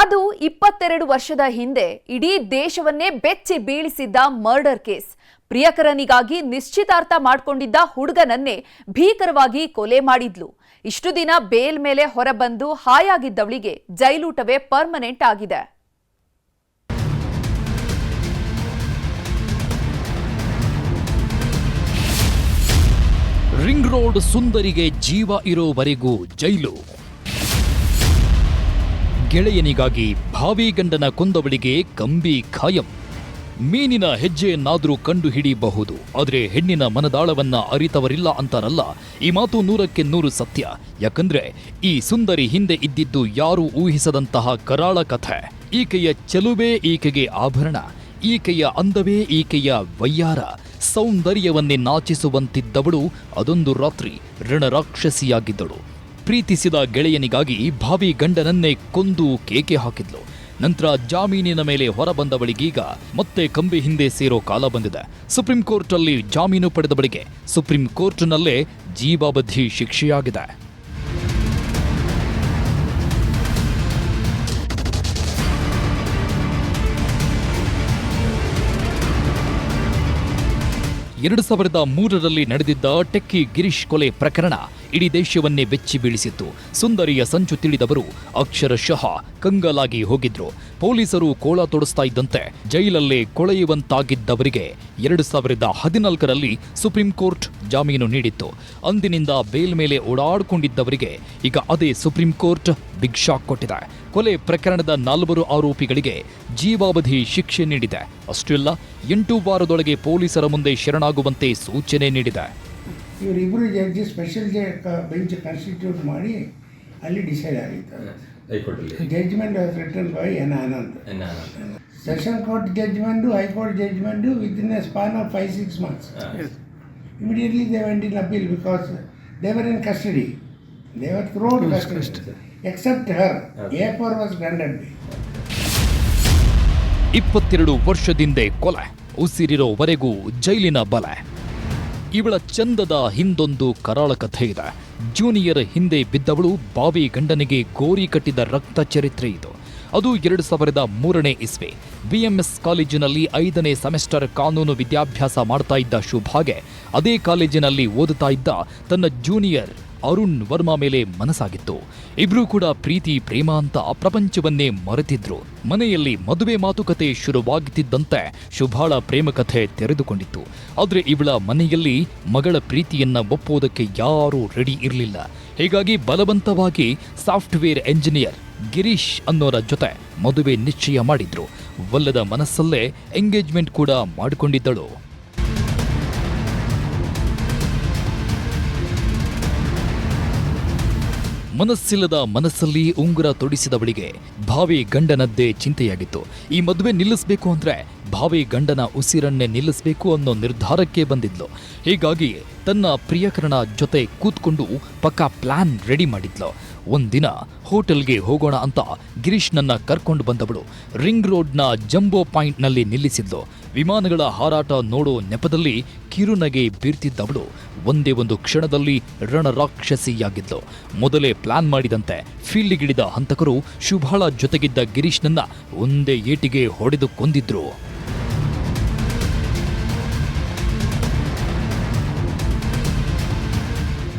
ಅದು ಇಪ್ಪತ್ತೆರಡು ವರ್ಷದ ಹಿಂದೆ ಇಡೀ ದೇಶವನ್ನೇ ಬೆಚ್ಚಿ ಬೀಳಿಸಿದ್ದ ಮರ್ಡರ್ ಕೇಸ್. ಪ್ರಿಯಕರನಿಗಾಗಿ ನಿಶ್ಚಿತಾರ್ಥ ಮಾಡಿಕೊಂಡಿದ್ದ ಹುಡುಗನನ್ನೇ ಭೀಕರವಾಗಿ ಕೊಲೆ ಮಾಡಿದ್ಲು. ಇಷ್ಟು ದಿನ ಬೇಲ್ ಮೇಲೆ ಹೊರಬಂದು ಹಾಯಾಗಿದ್ದವಳಿಗೆ ಜೈಲೂಟವೇ ಪರ್ಮನೆಂಟ್ ಆಗಿದೆ. ರಿಂಗ್ ರೋಡ್ ಸುಂದರಿಗೆ ಜೀವ ಇರೋವರೆಗೂ ಜೈಲು. ಗೆಳೆಯನಿಗಾಗಿ ಭಾವಿ ಗಂಡನ ಕೊಂದವಳಿಗೆ ಕಂಬಿ ಖಾಯಂ. ಮೀನಿನ ಹೆಜ್ಜೆಯನ್ನಾದರೂ ಕಂಡು ಹಿಡಿಯಬಹುದು ಆದರೆ ಹೆಣ್ಣಿನ ಮನದಾಳವನ್ನ ಅರಿತವರಿಲ್ಲ ಅಂತಾರಲ್ಲ, ಈ ಮಾತು ನೂರಕ್ಕೆ ನೂರು ಸತ್ಯ. ಯಾಕಂದ್ರೆ ಈ ಸುಂದರಿ ಹಿಂದೆ ಇದ್ದಿದ್ದು ಯಾರೂ ಊಹಿಸದಂತಹ ಕರಾಳ ಕಥೆ. ಈಕೆಯ ಚೆಲುವೆ ಈಕೆಗೆ ಆಭರಣ, ಈಕೆಯ ಅಂದವೇ ಈಕೆಯ ವಯ್ಯಾರ ಸೌಂದರ್ಯವನ್ನೇ ನಾಚಿಸುವಂತಿದ್ದವಳು ಅದೊಂದು ರಾತ್ರಿ ರಣರಾಕ್ಷಸಿಯಾಗಿದ್ದಳು. ಪ್ರೀತಿಸಿದ ಗೆಳೆಯನಿಗಾಗಿ ಭಾವಿ ಗಂಡನನ್ನೇ ಕೊಂದು ಕೇಕೆ ಹಾಕಿದ್ಲು. ನಂತರ ಜಾಮೀನಿನ ಮೇಲೆ ಹೊರಬಂದವಳಿಗೀಗ ಮತ್ತೆ ಕಂಬಿ ಹಿಂದೆ ಸೇರೋ ಕಾಲ ಬಂದಿದೆ. ಸುಪ್ರೀಂ ಕೋರ್ಟಲ್ಲಿ ಜಾಮೀನು ಪಡೆದವಳಿಗೆ ಸುಪ್ರೀಂ ಕೋರ್ಟ್ನಲ್ಲೇ ಜೀವಾವಧಿ ಶಿಕ್ಷೆಯಾಗಿದೆ. ಎರಡು ಸಾವಿರದ ಮೂರರಲ್ಲಿ ನಡೆದಿದ್ದ ಟೆಕ್ಕಿ ಗಿರೀಶ್ ಕೊಲೆ ಪ್ರಕರಣ ಇಡೀ ದೇಶವನ್ನೇ ಬೆಚ್ಚಿ ಬೀಳಿಸಿತ್ತು. ಸುಂದರಿಯ ಸಂಚು ತಿಳಿದವರು ಅಕ್ಷರಶಃ ಕಂಗಲಾಗಿ ಹೋಗಿದ್ರು. ಪೊಲೀಸರು ಕೋಳ ತೊಡಿಸ್ತಾ ಇದ್ದಂತೆ ಜೈಲಲ್ಲಿ ಕೊಳೆಯುವಂತಾಗಿದ್ದವರಿಗೆ ಎರಡು ಸಾವಿರದ ಹದಿನಾಲ್ಕರಲ್ಲಿ ಸುಪ್ರೀಂ ಕೋರ್ಟ್ ಜಾಮೀನು ನೀಡಿತ್ತು. ಅಂದಿನಿಂದ ಬೇಲ್ ಮೇಲೆ ಓಡಾಡಿಕೊಂಡಿದ್ದವರಿಗೆ ಈಗ ಅದೇ ಸುಪ್ರೀಂ ಕೋರ್ಟ್ ಬಿಗ್ ಶಾಕ್ ಕೊಟ್ಟಿದೆ. ಕೊಲೆ ಪ್ರಕರಣದ ನಾಲ್ವರು ಆರೋಪಿಗಳಿಗೆ ಜೀವಾವಧಿ ಶಿಕ್ಷೆ ನೀಡಿದೆ. ಅಷ್ಟೇ ಅಲ್ಲ, ಎಂಟು ವಾರದೊಳಗೆ ಪೊಲೀಸರ ಮುಂದೆ ಶರಣಾಗುವಂತೆ ಸೂಚನೆ ನೀಡಿದೆ. ಇವರಿಬ್ಬರು ಜಡ್ಜಿ ಸ್ಪೆಷಲ್ ಬೆಂಚ್ ಕಾನ್ಸ್ಟಿಟ್ಯೂಟ್ ಮಾಡಿ ಅಲ್ಲಿ ಡಿಸೈಡ್ ಆಗಿತ್ತು judgement was written by N Anand session court judgement high court judgement within a span of five six months immediately they went in appeal because they were in custody they were throwed custody except her a for was granted be ಇಪ್ಪತ್ತೆರಡು ವರ್ಷದಿಂದೆ ಕೊಲೆ. ಉಸಿರಿರೋವರೆಗೂ ಜೈಲಿನ ಬಲೆ. ಇವಳ ಚಂದದ ಹಿಂದೊಂದು ಕರಾಳ ಕಥೆ ಇದೆ. ಜೂನಿಯರ್ ಹಿಂದೆ ಬಿದ್ದವಳು ಬಾವಿ ಗಂಡನಿಗೆ ಗೋರಿ ಕಟ್ಟಿದ ರಕ್ತ ಚರಿತ್ರೆ ಇದು. ಅದು ಎರಡು ಸಾವಿರದ ಮೂರನೇ ಇಸ್ವಿ. ಬಿಎಂಎಸ್ ಕಾಲೇಜಿನಲ್ಲಿ ಐದನೇ ಸೆಮೆಸ್ಟರ್ ಕಾನೂನು ವಿದ್ಯಾಭ್ಯಾಸ ಮಾಡ್ತಾ ಇದ್ದ ಶುಭಾಗೆ, ಅದೇ ಕಾಲೇಜಿನಲ್ಲಿ ಓದುತ್ತಾ ಇದ್ದ ತನ್ನ ಜೂನಿಯರ್ ಅರುಣ್ ವರ್ಮಾ ಮೇಲೆ ಮನಸ್ಸಾಗಿತ್ತು. ಇಬ್ರೂ ಕೂಡ ಪ್ರೀತಿ, ಪ್ರೇಮ ಅಂತ ಪ್ರಪಂಚವನ್ನೇ ಮರೆತಿದ್ರು. ಮನೆಯಲ್ಲಿ ಮದುವೆ ಮಾತುಕತೆ ಶುರುವಾಗುತ್ತಿದ್ದಂತೆ ಶುಭಾಳ ಪ್ರೇಮ ಕಥೆ ತೆರೆದುಕೊಂಡಿತ್ತು. ಆದ್ರೆ ಇವಳ ಮನೆಯಲ್ಲಿ ಮಗಳ ಪ್ರೀತಿಯನ್ನ ಒಪ್ಪೋದಕ್ಕೆ ಯಾರೂ ರೆಡಿ ಇರಲಿಲ್ಲ. ಹೀಗಾಗಿ ಬಲವಂತವಾಗಿ ಸಾಫ್ಟ್ವೇರ್ ಎಂಜಿನಿಯರ್ ಗಿರೀಶ್ ಅನ್ನೋರ ಜೊತೆ ಮದುವೆ ನಿಶ್ಚಯ ಮಾಡಿದ್ರು. ಒಲ್ಲದ ಮನಸ್ಸಲ್ಲೇ ಎಂಗೇಜ್ಮೆಂಟ್ ಕೂಡ ಮಾಡಿಕೊಂಡಿದ್ದಳು. ಮನಸ್ಸಿಲ್ಲದ ಮನಸ್ಸಲ್ಲಿ ಉಂಗುರ ತೊಡಿಸಿದವಳಿಗೆ ಭಾವಿ ಗಂಡನದ್ದೇ ಚಿಂತೆಯಾಗಿತ್ತು. ಈ ಮದುವೆ ನಿಲ್ಲಿಸಬೇಕು ಅಂದ್ರೆ ಭಾವಿ ಗಂಡನ ಉಸಿರನ್ನೇ ನಿಲ್ಲಿಸಬೇಕು ಅನ್ನೋ ನಿರ್ಧಾರಕ್ಕೆ ಬಂದಿದ್ಲು. ಹೀಗಾಗಿ ತನ್ನ ಪ್ರಿಯಕರಣ ಜೊತೆ ಕೂತ್ಕೊಂಡು ಪಕ್ಕಾ ಪ್ಲಾನ್ ರೆಡಿ ಮಾಡಿದ್ಲು. ಒಂದಿನ ಹೋಟೆಲ್ಗೆ ಹೋಗೋಣ ಅಂತ ಗಿರೀಶ್ನನ್ನ ಕರ್ಕೊಂಡು ಬಂದವಳು. ರಿಂಗ್ ರೋಡ್ನ ಜಂಬೋ ಪಾಯಿಂಟ್ನಲ್ಲಿ ನಿಲ್ಲಿಸಿದ್ಲು. ವಿಮಾನಗಳ ಹಾರಾಟ ನೋಡೋ ನೆಪದಲ್ಲಿ ಕಿರುನಗೆ ಬೀರ್ತಿದ್ದವಳು. ಒಂದೇ ಒಂದು ಕ್ಷಣದಲ್ಲಿ ರಣರಾಕ್ಷಸಿಯಾಗಿದ್ಲು. ಮೊದಲೇ ಪ್ಲಾನ್ ಮಾಡಿದಂತೆ ಫೀಲ್ಡಿಗಿಳಿದ ಹಂತಕರು ಶುಭಾಳ ಜೊತೆಗಿದ್ದ ಗಿರೀಶ್ನನ್ನ ಒಂದೇ ಏಟಿಗೆ ಹೊಡೆದು ಕೊಂದಿದ್ರು.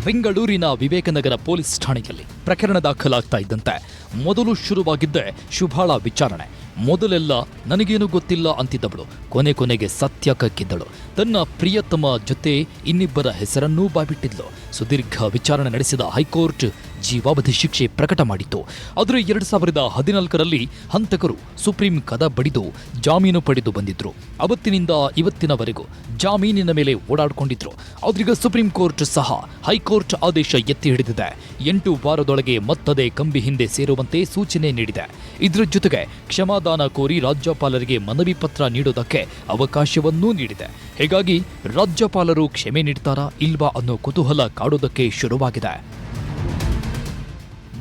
ಬೆಂಗಳೂರಿನ ವಿವೇಕನಗರ ಪೊಲೀಸ್ ಠಾಣೆಯಲ್ಲಿ ಪ್ರಕರಣ ದಾಖಲಾಗ್ತಾ ಇದ್ದಂತೆ ಮೊದಲು ಶುರುವಾಗಿದ್ದೆ ಶುಭಾಳ ವಿಚಾರಣೆ. ಮೊದಲೆಲ್ಲ ನನಗೇನು ಗೊತ್ತಿಲ್ಲ ಅಂತಿದ್ದವಳು. ಕೊನೆ ಕೊನೆಗೆ ಸತ್ಯ ಕಕ್ಕಿದ್ದಳು ತನ್ನ ಪ್ರಿಯತಮ ಜೊತೆ ಇನ್ನಿಬ್ಬರ ಹೆಸರನ್ನೂ ಬಾಬಿಟ್ಟಿದ್ಲು ಸುದೀರ್ಘ ವಿಚಾರಣೆ ನಡೆಸಿದ ಹೈಕೋರ್ಟ್ ಜೀವಾವಧಿ ಶಿಕ್ಷೆ ಪ್ರಕಟ ಮಾಡಿತ್ತು. ಆದರೆ ಎರಡು ಸಾವಿರದ ಹದಿನಾಲ್ಕರಲ್ಲಿ ಹಂತಕರು ಸುಪ್ರೀಂ ಕದ ಬಡಿದು ಜಾಮೀನು ಪಡೆದು ಬಂದಿದ್ರು. ಅವತ್ತಿನಿಂದ ಇವತ್ತಿನವರೆಗೂ ಜಾಮೀನಿನ ಮೇಲೆ ಓಡಾಡಿಕೊಂಡಿದ್ರು. ಆದ್ರೀಗ ಸುಪ್ರೀಂ ಕೋರ್ಟ್ ಸಹ ಹೈಕೋರ್ಟ್ ಆದೇಶ ಎತ್ತಿ ಹಿಡಿದಿದೆ. ಎಂಟು ವಾರದೊಳಗೆ ಮತ್ತದೇ ಕಂಬಿ ಹಿಂದೆ ಸೇರುವಂತೆ ಸೂಚನೆ ನೀಡಿದೆ. ಇದರ ಜೊತೆಗೆ ಕ್ಷಮಾದಾನ ಕೋರಿ ರಾಜ್ಯಪಾಲರಿಗೆ ಮನವಿ ಪತ್ರ ನೀಡೋದಕ್ಕೆ ಅವಕಾಶವನ್ನೂ ನೀಡಿದೆ. ಹೀಗಾಗಿ ರಾಜ್ಯಪಾಲರು ಕ್ಷಮೆ ನೀಡ್ತಾರಾ ಇಲ್ವಾ ಅನ್ನೋ ಕುತೂಹಲ ಕಾಡೋದಕ್ಕೆ ಶುರುವಾಗಿದೆ.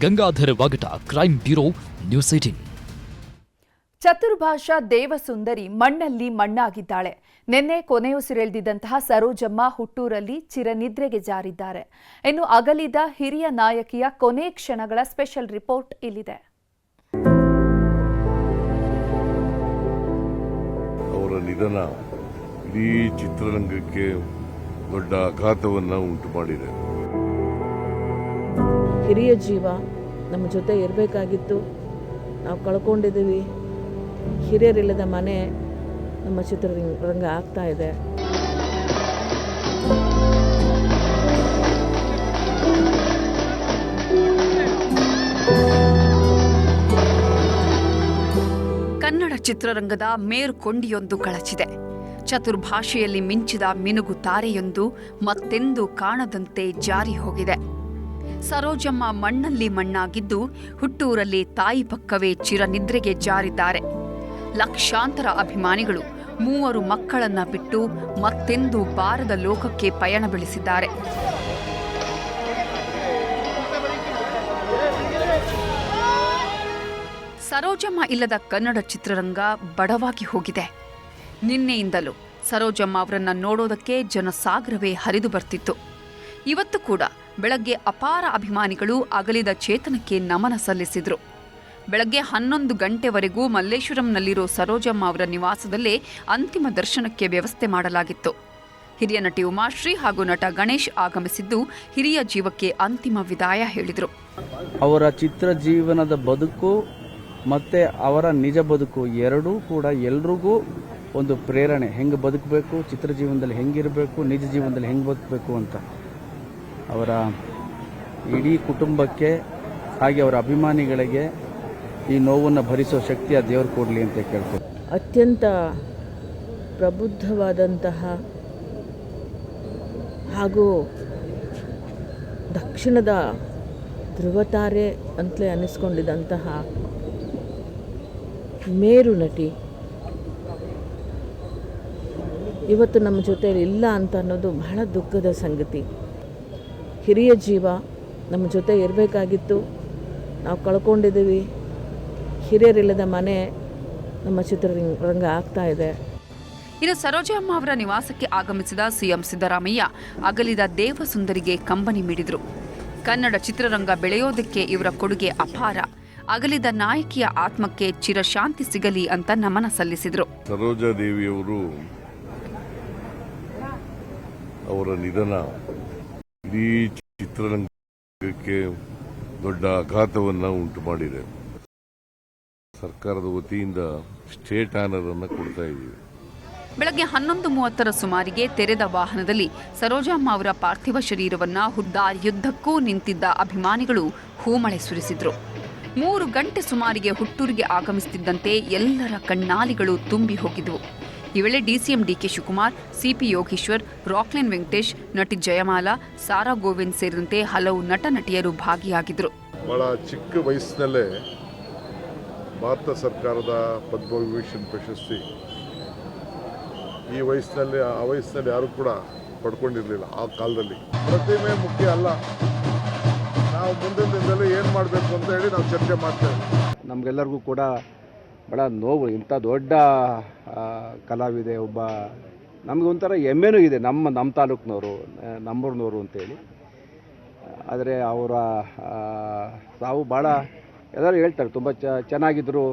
Gangadhar Vagata crime bureau, news eighteen. ಚತುರ್ಭಾಷಾ ದೇವಸುಂದರಿ ಮಣ್ಣಲ್ಲಿ ಮಣ್ಣಾಗಿದ್ದಾಳೆ. ನಿನ್ನೆ ಕೊನೆಯುಸಿರೆಳೆದಿದ್ದಂತಹ ಸರೋಜಮ್ಮ ಹುಟ್ಟೂರಲ್ಲಿ ಚಿರನಿದ್ರೆಗೆ ಜಾರಿದ್ದಾರೆ. ಇನ್ನು ಅಗಲಿದ ಹಿರಿಯ ನಾಯಕಿಯ ಕೊನೆ ಕ್ಷಣಗಳ ಸ್ಪೆಷಲ್ ರಿಪೋರ್ಟ್ ಇಲ್ಲಿದೆ. ನಿಧನ ಇಡೀ ಚಿತ್ರರಂಗಕ್ಕೆ ದೊಡ್ಡ ಆಘಾತವನ್ನು ಉಂಟು ಮಾಡಿದೆ. ಹಿರಿಯ ಜೀವ, ನಮ್ಮ ಜೊತೆ ಇರಬೇಕಾಗಿತ್ತು. ನಾವು ಕಳ್ಕೊಂಡಿದ್ದೀವಿ. ಹಿರಿಯರಿಲ್ಲದ ಮನೆ ನಮ್ಮ ಚಿತ್ರರಂಗ ಆಗ್ತಾ ಇದೆ. ಕನ್ನಡ ಚಿತ್ರರಂಗದ ಮೇರುಕೊಂಡಿಯೊಂದು ಕಳಚಿದೆ. ಚತುರ್ಭಾಷೆಯಲ್ಲಿ ಮಿಂಚಿದ ಮಿನುಗು ತಾರೆಯೊಂದು ಮತ್ತೆಂದು ಕಾಣದಂತೆ ಜಾರಿ ಹೋಗಿದೆ. ಸರೋಜಮ್ಮ ಮಣ್ಣಲ್ಲಿ ಮಣ್ಣಾಗಿದ್ದು ಹುಟ್ಟೂರಲ್ಲಿ ತಾಯಿ ಪಕ್ಕವೇ ಚಿರನಿದ್ರೆಗೆ ಜಾರಿದ್ದಾರೆ. ಲಕ್ಷಾಂತರ ಅಭಿಮಾನಿಗಳು ಮೂವರು ಮಕ್ಕಳನ್ನ ಬಿಟ್ಟು ಮತ್ತೆಂದು ಬಾರದ ಲೋಕಕ್ಕೆ ಪಯಣ ಬೆಳೆಸಿದ್ದಾರೆ. ಸರೋಜಮ್ಮ ಇಲ್ಲದ ಕನ್ನಡ ಚಿತ್ರರಂಗ ಬಡವಾಗಿ ಹೋಗಿದೆ. ನಿನ್ನೆಯಿಂದಲೂ ಸರೋಜಮ್ಮ ಅವರನ್ನ ನೋಡೋದಕ್ಕೆ ಜನಸಾಗರವೇ ಹರಿದು ಬರ್ತಿತ್ತು. ಇವತ್ತು ಕೂಡ ಬೆಳಗ್ಗೆ ಅಪಾರ ಅಭಿಮಾನಿಗಳು ಅಗಲಿದ ಚೇತನಕ್ಕೆ ನಮನ ಸಲ್ಲಿಸಿದರು. ಬೆಳಗ್ಗೆ ಹನ್ನೊಂದು ಗಂಟೆವರೆಗೂ ಮಲ್ಲೇಶ್ವರಂನಲ್ಲಿರೋ ಸರೋಜಮ್ಮ ಅವರ ನಿವಾಸದಲ್ಲೇ ಅಂತಿಮ ದರ್ಶನಕ್ಕೆ ವ್ಯವಸ್ಥೆ ಮಾಡಲಾಗಿತ್ತು. ಹಿರಿಯ ನಟಿ ಉಮಾಶ್ರೀ ಹಾಗೂ ನಟ ಗಣೇಶ್ ಆಗಮಿಸಿದ್ದು ಹಿರಿಯ ಜೀವಕ್ಕೆ ಅಂತಿಮ ವಿದಾಯ ಹೇಳಿದರು. ಅವರ ಚಿತ್ರ ಜೀವನದ ಬದುಕು ಮತ್ತು ಅವರ ನಿಜ ಬದುಕು ಎರಡೂ ಕೂಡ ಎಲ್ರಿಗೂ ಒಂದು ಪ್ರೇರಣೆ. ಹೆಂಗೆ ಬದುಕಬೇಕು, ಚಿತ್ರ ಜೀವನದಲ್ಲಿ ಹೆಂಗಿರಬೇಕು, ನಿಜ ಜೀವನದಲ್ಲಿ ಹೆಂಗೆ ಬದುಕಬೇಕು ಅಂತ. ಅವರ ಇಡೀ ಕುಟುಂಬಕ್ಕೆ, ಹಾಗೆ ಅವರ ಅಭಿಮಾನಿಗಳಿಗೆ ಈ ನೋವನ್ನು ಭರಿಸೋ ಶಕ್ತಿ ಆ ದೇವರು ಕೊಡಲಿ ಅಂತ ಕೇಳ್ತಾರೆ ಅತ್ಯಂತ ಪ್ರಬುದ್ಧವಾದಂತಹ ಹಾಗೂ ದಕ್ಷಿಣದ ಧ್ರುವತಾರೆ ಅಂತಲೇ ಅನ್ನಿಸ್ಕೊಂಡಿದ್ದಂತಹ ಮೇರು ನಟಿ. ಇವತ್ತು ನಮ್ಮ ಜೊತೆಯಲ್ಲಿ ಇಲ್ಲ ಅಂತ ಅನ್ನೋದು ಬಹಳ ದುಃಖದ ಸಂಗತಿ. ಹಿರಿಯ ಜೀವ, ನಮ್ಮ ಜೊತೆ ಇರಬೇಕಾಗಿತ್ತು. ನಾವು ಕಳ್ಕೊಂಡಿದ್ದೀವಿ. ಹಿರಿಯರಿಲ್ಲದ ಮನೆ ನಮ್ಮ ಚಿತ್ರರಂಗ ಆಗ್ತಾ ಇದೆ. ಇನ್ನು ಸರೋಜಮ್ಮ ಅವರ ನಿವಾಸಕ್ಕೆ ಆಗಮಿಸಿದ ಸಿಎಂ ಸಿದ್ದರಾಮಯ್ಯ ಅಗಲಿದ ದೇವಸುಂದರಿಗೆ ಕಂಬನಿ ಮಿಡಿದರು. ಕನ್ನಡ ಚಿತ್ರರಂಗ ಬೆಳೆಯೋದಕ್ಕೆ ಇವರ ಕೊಡುಗೆ ಅಪಾರ. ಅಗಲಿದ ನಾಯಕಿಯ ಆತ್ಮಕ್ಕೆ ಚಿರಶಾಂತಿ ಸಿಗಲಿ ಅಂತ ನಮನ ಸಲ್ಲಿಸಿದರು. ಸರೋಜಾ ದೇವಿಯವರು ಅವರ ನಿಧನ ಇಡೀ ಚಿತ್ರರಂಗಕ್ಕೆ ದೊಡ್ಡ ಆಘಾತವನ್ನು ಉಂಟು ಮಾಡಿದೆ. ಸರ್ಕಾರದ ವತಿಯಿಂದ ಸ್ಟೇಟ್ ಆನರ್ ಅನ್ನು ಕೊಡ್ತಾ ಇದ್ದೀವಿ. ಬೆಳಗ್ಗೆ ಹನ್ನೊಂದು ಮೂವತ್ತರ ಸುಮಾರಿಗೆ ತೆರೆದ ವಾಹನದಲ್ಲಿ ಸರೋಜಮ್ಮ ಅವರ ಪಾರ್ಥಿವ ಶರೀರವನ್ನ ಯುದ್ಧಕ್ಕೂ ನಿಂತಿದ್ದ ಅಭಿಮಾನಿಗಳು ಹೂಮಳೆ ಸುರಿಸಿದ್ರು. ಮೂರು ಗಂಟೆ ಸುಮಾರಿಗೆ ಹುಟ್ಟೂರಿಗೆ ಆಗಮಿಸುತ್ತಿದ್ದಂತೆ ಎಲ್ಲರ ಕಣ್ಣಾಲಿಗಳು ತುಂಬಿ ಹೋಗಿದ್ವು. ಈ ವೇಳೆ DCM DK Shivakumar CP Yogeshwar, Rockline Venkatesh, ನಟಿ ಜಯಮಾಲಾ, ಸಾರಾ ಗೋವಿಂದ್ ಸೇರಿದಂತೆ ಹಲವು ನಟ ನಟಿಯರು ಭಾಗಿಯಾಗಿದ್ದರು. ಬಹಳ ಚಿಕ್ಕ ವಯಸ್ಸಿನಲ್ಲೇ ಭಾರತ ಸರ್ಕಾರದ ಪದ್ಮವಿಭೂಷಣ್ ಪ್ರಶಸ್ತಿ. ಈ ವಯಸ್ಸಿನಲ್ಲಿ, ಆ ವಯಸ್ಸಿನಲ್ಲಿ ಯಾರು ಕೂಡ ಪಡ್ಕೊಂಡಿರಲಿಲ್ಲ, ಆ ಕಾಲದಲ್ಲಿ. ಪ್ರತಿಮೆ ಮುಖ್ಯ ಅಲ್ಲ. ನಾವು ಮುಂದಿನ ದಿನದಲ್ಲಿ ಏನು ಮಾಡಬೇಕು ಅಂತ ಹೇಳಿ ನಾವು ಚರ್ಚೆ ಮಾಡ್ತೇವೆ ನಮಗೆಲ್ಲರಿಗೂ ಕೂಡ ಭಾಳ ನೋವು, ಇಂಥ ದೊಡ್ಡ ಕಲಾವಿದೆ ಒಬ್ಬ ನಮಗೊಂಥರ ಹೆಮ್ಮೆನೂ ಇದೆ ನಮ್ಮ ನಮ್ಮ ತಾಲೂಕಿನವರು ನಮ್ಮೂರಿನವರು ಅಂತೇಳಿ. ಆದರೆ ಅವರ ತಾವು ಭಾಳ ಎಲ್ಲರೂ ಹೇಳ್ತಾರೆ, ತುಂಬ ಚ ಚೆನ್ನಾಗಿದ್ದರು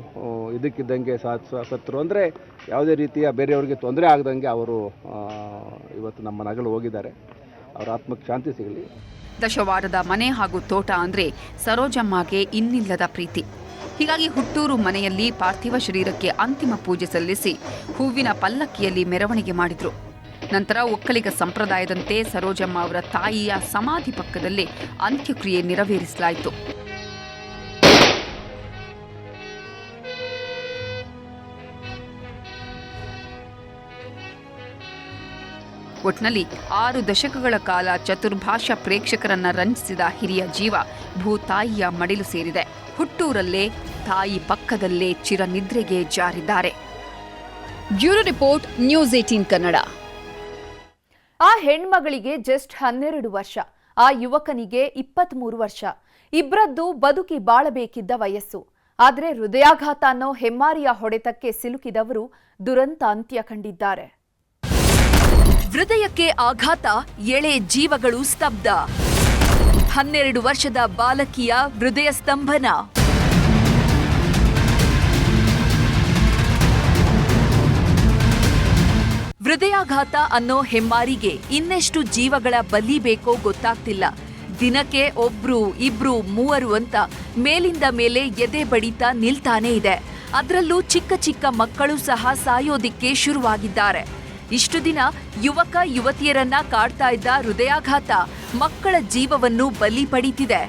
ಇದಕ್ಕಿದ್ದಂಗೆ ಸತ್ರು. ಅಂದರೆ ಯಾವುದೇ ರೀತಿಯ ಬೇರೆಯವ್ರಿಗೆ ತೊಂದರೆ ಆಗದಂಗೆ ಅವರು ಇವತ್ತು ನಮ್ಮ ನಗಲು ಹೋಗಿದ್ದಾರೆ. ಅವರ ಆತ್ಮಕ್ಕೆ ಶಾಂತಿ ಸಿಗಲಿ. ದಶವಾರದ ಮನೆ ಹಾಗೂ ತೋಟ ಅಂದ್ರೆ ಸರೋಜಮ್ಮಗೆ ಇನ್ನಿಲ್ಲದ ಪ್ರೀತಿ. ಹೀಗಾಗಿ ಹುಟ್ಟೂರು ಮನೆಯಲ್ಲಿ ಪಾರ್ಥಿವ ಶರೀರಕ್ಕೆ ಅಂತಿಮ ಪೂಜೆ ಸಲ್ಲಿಸಿ ಹೂವಿನ ಪಲ್ಲಕ್ಕಿಯಲ್ಲಿ ಮೆರವಣಿಗೆ ಮಾಡಿದರು. ನಂತರ ಒಕ್ಕಲಿಗ ಸಂಪ್ರದಾಯದಂತೆ ಸರೋಜಮ್ಮ ಅವರ ತಾಯಿಯ ಸಮಾಧಿ ಪಕ್ಕದಲ್ಲೇ ಅಂತ್ಯಕ್ರಿಯೆ ನೆರವೇರಿಸಲಾಯಿತು. ಒಟ್ನಲ್ಲಿ ಆರು ದಶಕಗಳ ಕಾಲ ಚತುರ್ಭಾಷಾ ಪ್ರೇಕ್ಷಕರನ್ನ ರಂಜಿಸಿದ ಹಿರಿಯ ಜೀವ ಭೂತಾಯಿಯ ಮಡಿಲು ಸೇರಿದೆ. ಹುಟ್ಟೂರಲ್ಲೇ, ತಾಯಿ ಪಕ್ಕದಲ್ಲೇ ಚಿರನಿದ್ರೆಗೆ ಜಾರಿದ್ದಾರೆ. Bureau report, news eighteen Kannada. ಆ ಹೆಣ್ಮಗಳಿಗೆ ಜಸ್ಟ್ ಹನ್ನೆರಡು ವರ್ಷ, ಆ ಯುವಕನಿಗೆ ಇಪ್ಪತ್ತ್ ಮೂರು ವರ್ಷ. ಇಬ್ಬರದ್ದು ಬದುಕಿ ಬಾಳಬೇಕಿದ್ದ ವಯಸ್ಸು. ಆದರೆ ಹೃದಯಾಘಾತ ಅನ್ನೋ ಹೆಮ್ಮಾರಿಯ ಹೊಡೆತಕ್ಕೆ ಸಿಲುಕಿದವರು ದುರಂತ ಅಂತ್ಯ ಕಂಡಿದ್ದಾರೆ. ಹೃದಯಕ್ಕೆ ಆಘಾತ, ಎಳೆ ಜೀವಗಳು ಸ್ತಬ್ಧ. ಹನ್ನೆರಡು ವರ್ಷದ ಬಾಲಕಿಯ ಹೃದಯ ಸ್ತಂಭನ. ಹೃದಯಾಘಾತ ಅನ್ನೋ ಹೆಮ್ಮಾರಿಗೆ ಇನ್ನೆಷ್ಟು ಜೀವಗಳ ಬಲಿ ಬೇಕೋ ಗೊತ್ತಾಗ್ತಿಲ್ಲ. ದಿನಕ್ಕೆ ಒಬ್ರು, ಇಬ್ರು, ಮೂವರು ಅಂತ ಮೇಲಿಂದ ಮೇಲೆ ಎದೆ ಬಡಿತ ನಿಲ್ತಾನೇ ಇದೆ. ಅದರಲ್ಲೂ ಚಿಕ್ಕ ಚಿಕ್ಕ ಮಕ್ಕಳು ಸಹ ಸಾಯೋದಿಕ್ಕೆ ಶುರುವಾಗಿದ್ದಾರೆ. ಇಷ್ಟು ದಿನ ಯುವಕ ಯುವತಿಯರನ್ನ ಕಾಡ್ತಾ ಇದ್ದ ಹೃದಯಾಘಾತ. ಮಕ್ಕಳ ಜೀವವನ್ನು ಬಲಿ ಪಡೀತಿದೆ.